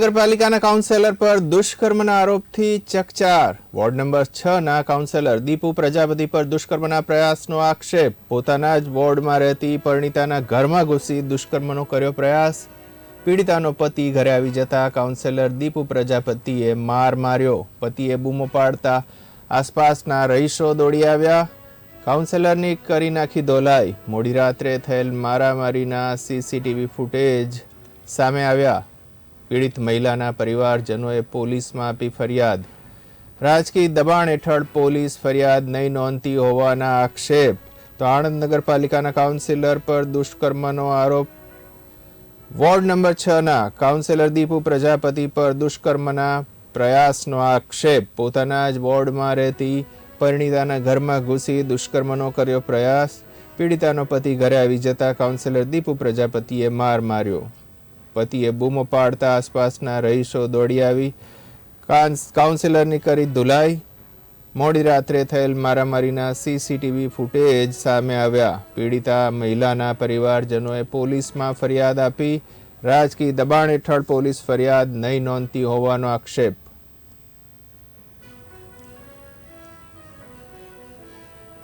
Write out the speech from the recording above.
નગરપાલિકાના કાઉન્સેલર પર દુષ્કર્મના આરોપથી ચકચાર. વોર્ડ નંબર છ ના કાઉન્સેલર દીપુ પ્રજાપતિ પર દુષ્કર્મના પ્રયાસનો આક્ષેપ. પોતાના જ વોર્ડમાં રહેતી પરિણીતાના ઘરમાં ઘૂસી દુષ્કર્મનો કર્યો પ્રયાસ. પીડિતાનો પતિ ઘરે આવી જતા કાઉન્સેલર દીપુ પ્રજાપતિએ માર માર્યો. પતિએ બૂમો પાડતા આસપાસના રહીશો દોડી આવ્યા. કાઉન્સેલરની કરી નાખી ધોલાઈ. મોડી રાત્રે થયેલ મારામારીના સીસીટીવી ફૂટેજ સામે આવ્યા. પીડિત મહિલાના પરિવારજનોએ પોલીસમાં આપી ફરિયાદ. રાજકીય દબાણ હેઠળ પોલીસ ફરિયાદ નહીં નોંધતી હોવાના આક્ષેપ. તો આણંદ નગરપાલિકાના કાઉન્સિલર પર દુષ્કર્મનો આરોપ. વોર્ડ નંબર છ ના કાઉન્સિલર દીપુ પ્રજાપતિ પર દુષ્કર્મના પ્રયાસનો આક્ષેપ. પોતાના જ વોર્ડમાં રહેતી પરિણીતાના ઘરમાં ઘૂસી દુષ્કર્મનો કર્યો પ્રયાસ. પીડિતાનો પતિ ઘરે આવી જતા કાઉન્સિલર દીપુ પ્રજાપતિએ માર માર્યો. પતિએ બૂમો પાડતા આસપાસના રહીશો દોડી આવી. કાઉન્સિલરની કરી ધુલાઈ. મોડી રાત્રે થયેલ મારામારીના સીસીટીવી ફૂટેજ સામે આવ્યા. પીડિતા મહિલાના પરિવારજનોએ પોલીસમાં ફરિયાદ આપી. રાજકીય દબાણ હેઠળ પોલીસ ફરિયાદ નહીં નોંધતી હોવાનો આક્ષેપ.